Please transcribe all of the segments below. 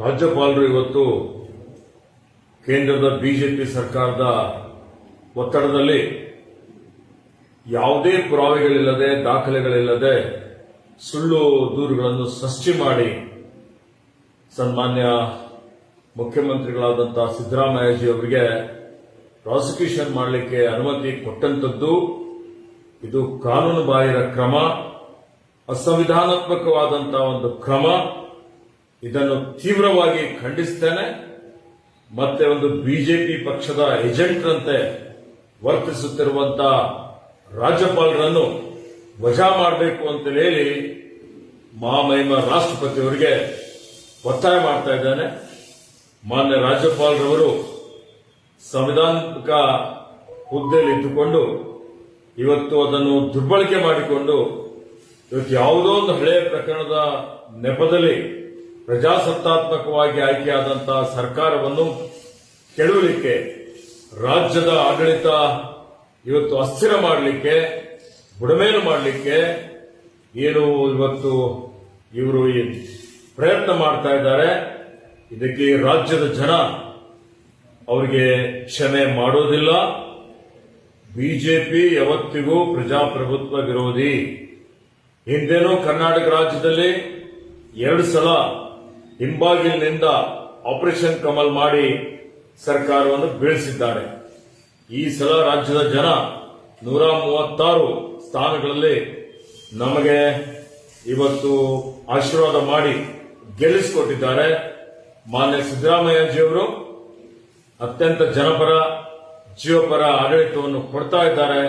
ರಾಜ್ಯಪಾಲರು ಇವತ್ತು ಕೇಂದ್ರದ ಬಿಜೆಪಿ ಸರ್ಕಾರದ ಒತ್ತಡದಲ್ಲಿ ಯಾವುದೇ ಪುರಾವೆಗಳಿಲ್ಲದೆ, ದಾಖಲೆಗಳಿಲ್ಲದೆ ಸುಳ್ಳು ದೂರುಗಳನ್ನು ಸೃಷ್ಟಿ ಮಾಡಿ ಸನ್ಮಾನ್ಯ ಮುಖ್ಯಮಂತ್ರಿಗಳಾದಂತಹ ಸಿದ್ದರಾಮಯ್ಯಜಿ ಅವರಿಗೆ ಪ್ರಾಸಿಕ್ಯೂಷನ್ ಮಾಡಲಿಕ್ಕೆ ಅನುಮತಿ ಕೊಟ್ಟಂತದ್ದು ಇದು ಕಾನೂನು ಬಾಹಿರ ಕ್ರಮ, ಅಸಂವಿಧಾನಾತ್ಮಕವಾದಂತಹ ಒಂದು ಕ್ರಮ. ಇದನ್ನು ತೀವ್ರವಾಗಿ ಖಂಡಿಸ್ತೇನೆ. ಮತ್ತೆ ಒಂದು ಬಿಜೆಪಿ ಪಕ್ಷದ ಏಜೆಂಟ್ರಂತೆ ವರ್ತಿಸುತ್ತಿರುವಂತಹ ರಾಜ್ಯಪಾಲರನ್ನು ವಜಾ ಮಾಡಬೇಕು ಅಂತ ಹೇಳಿ ಮಹಾಮಹಿಮ ರಾಷ್ಟ್ರಪತಿಯವರಿಗೆ ಒತ್ತಾಯ ಮಾಡ್ತಾ ಇದ್ದಾನೆ. ಮಾನ್ಯ ರಾಜ್ಯಪಾಲರವರು ಸಂವಿಧಾನಿಕ ಹುದ್ದೆಯಲ್ಲಿ ಇದ್ದುಕೊಂಡು ಇವತ್ತು ಅದನ್ನು ದುರ್ಬಳಕೆ ಮಾಡಿಕೊಂಡು ಇವತ್ತು ಯಾವುದೋ ಒಂದು ಹಳೆಯ ಪ್ರಕರಣದ ನೆಪದಲ್ಲಿ ಪ್ರಜಾಸತ್ತಾತ್ಮಕವಾಗಿ ಆಯ್ಕೆಯಾದಂತಹ ಸರ್ಕಾರವನ್ನು ಕೆಡವಲಿಕ್ಕೆ, ರಾಜ್ಯದ ಆಡಳಿತ ಇವತ್ತು ಅಸ್ಥಿರ ಮಾಡಲಿಕ್ಕೆ, ಬುಡಮೇಲು ಮಾಡಲಿಕ್ಕೆ ಏನು ಇವತ್ತು ಇವರು ಪ್ರಯತ್ನ ಮಾಡ್ತಾ ಇದ್ದಾರೆ. ಇದಕ್ಕೆ ರಾಜ್ಯದ ಜನ ಅವರಿಗೆ ಕ್ಷಮೆ ಮಾಡೋದಿಲ್ಲ. ಬಿಜೆಪಿ ಯಾವತ್ತಿಗೂ ಪ್ರಜಾಪ್ರಭುತ್ವ ವಿರೋಧಿ. ಹಿಂದೇನೂ ಕರ್ನಾಟಕ ರಾಜ್ಯದಲ್ಲಿ ಎರಡು ಸಲ ಹಿಂಬಾಗಿಲಿನಿಂದ ಆಪರೇಷನ್ ಕಮಲ್ ಮಾಡಿ ಸರ್ಕಾರವನ್ನು ಬೀಳಿಸಿದ್ದಾರೆ. ಈ ಸಲ ರಾಜ್ಯದ ಜನ ನೂರ ಮೂವತ್ತಾರು ಸ್ಥಾನಗಳಲ್ಲಿ ನಮಗೆ ಇವತ್ತು ಆಶೀರ್ವಾದ ಮಾಡಿ ಗೆಲ್ಲಿಸಿಕೊಟ್ಟಿದ್ದಾರೆ. ಮಾನ್ಯ ಸಿದ್ದರಾಮಯ್ಯಜಿಯವರು ಅತ್ಯಂತ ಜನಪರ, ಜೀವಪರ ಆಡಳಿತವನ್ನು ಕೊಡ್ತಾ ಇದ್ದಾರೆ.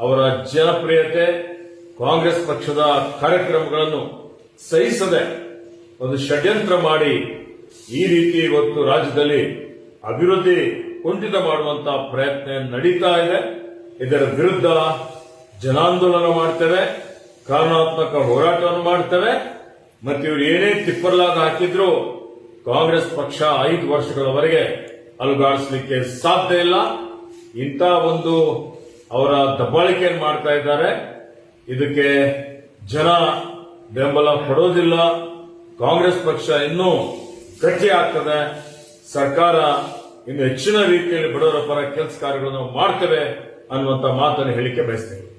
ಅವರ ಜನಪ್ರಿಯತೆ ಕಾಂಗ್ರೆಸ್ ಪಕ್ಷದ ಕಾರ್ಯಕ್ರಮಗಳನ್ನು ಸಹಿಸದೆ ಒಂದು ಷಡ್ಯಂತ್ರ ಮಾಡಿ ಈ ರೀತಿ ಇವತ್ತು ರಾಜ್ಯದಲ್ಲಿ ಅಭಿವೃದ್ಧಿ ಕುಂಠಿತ ಮಾಡುವಂತಹ ಪ್ರಯತ್ನ ನಡೀತಾ ಇದೆ. ಇದರ ವಿರುದ್ಧ ಜನಾಂದೋಲನ ಮಾಡ್ತೇವೆ, ಕಾನೂನಾತ್ಮಕ ಹೋರಾಟವನ್ನು ಮಾಡ್ತೇವೆ. ಮತ್ತು ಇವರು ಏನೇ ತಿಪ್ಪರ್ಲಾದ ಹಾಕಿದ್ರು, ಕಾಂಗ್ರೆಸ್ ಪಕ್ಷ ಐದು ವರ್ಷಗಳವರೆಗೆ ಅಲುಗಾಡಿಸಲಿಕ್ಕೆ ಸಾಧ್ಯ ಇಲ್ಲ. ಇಂಥ ಒಂದು ಅವರ ದಬ್ಬಾಳಿಕೆಯನ್ನು ಮಾಡ್ತಾ ಇದ್ದಾರೆ. ಇದಕ್ಕೆ ಜನ ಬೆಂಬಲ ಕೊಡೋದಿಲ್ಲ ಕಾಂಗ್ರೆಸ್ ಪಕ್ಷ ಇನ್ನೂ ಗಟ್ಟಿ ಆಗ್ತದೆ. ಸರ್ಕಾರ ಇನ್ನು ಹೆಚ್ಚಿನ ರೀತಿಯಲ್ಲಿ ಬಡವರ ಪರ ಕೆಲಸ ಕಾರ್ಯಗಳನ್ನು ಮಾಡ್ತೇವೆ ಅನ್ನುವಂತ ಮಾತನ್ನು ಹೇಳಿಕೆ ಬಯಸ್ತೇನೆ.